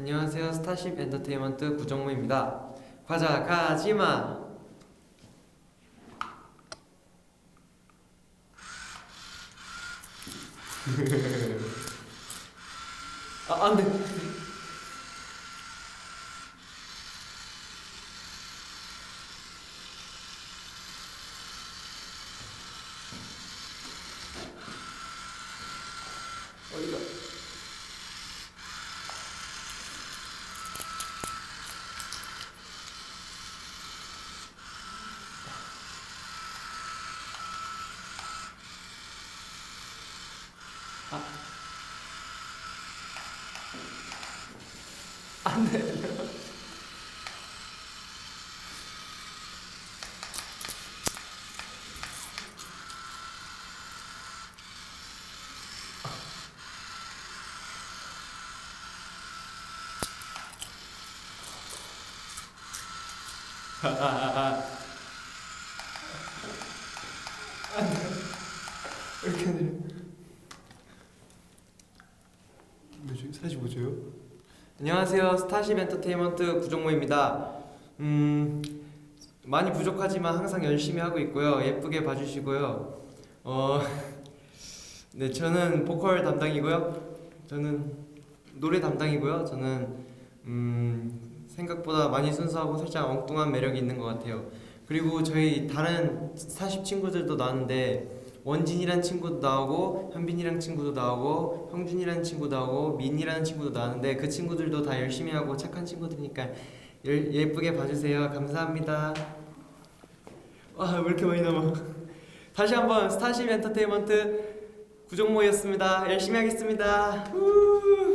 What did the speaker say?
안녕하세요. 스타쉽 엔터테인먼트 구정모입니다. 과자 가지마. 아, 안 돼. 안 돼. 왜 이렇게 느려? 45초요? 안녕하세요. 스타쉽 엔터테인먼트 구정모입니다. 음, 많이 부족하지만 항상 열심히 하고 있고요. 예쁘게 봐주시고요. 어, 네, 저는 보컬 담당이고요. 저는 노래 담당이고요. 저는 음, 생각보다 많이 순수하고 살짝 엉뚱한 매력이 있는 것 같아요. 그리고 저희 다른 스타쉽 친구들도 나왔는데 원진이란 친구도 나오고 현빈이랑 친구도 나오고 형준이라는 친구도 나오고 민이라는 친구도 나왔는데 그 친구들도 다 열심히 하고 착한 친구들이니까 예, 예쁘게 봐주세요. 감사합니다. 와왜 이렇게 많이 남아? 다시 한번 스타쉽 엔터테인먼트 구종모였습니다. 열심히 하겠습니다. 우!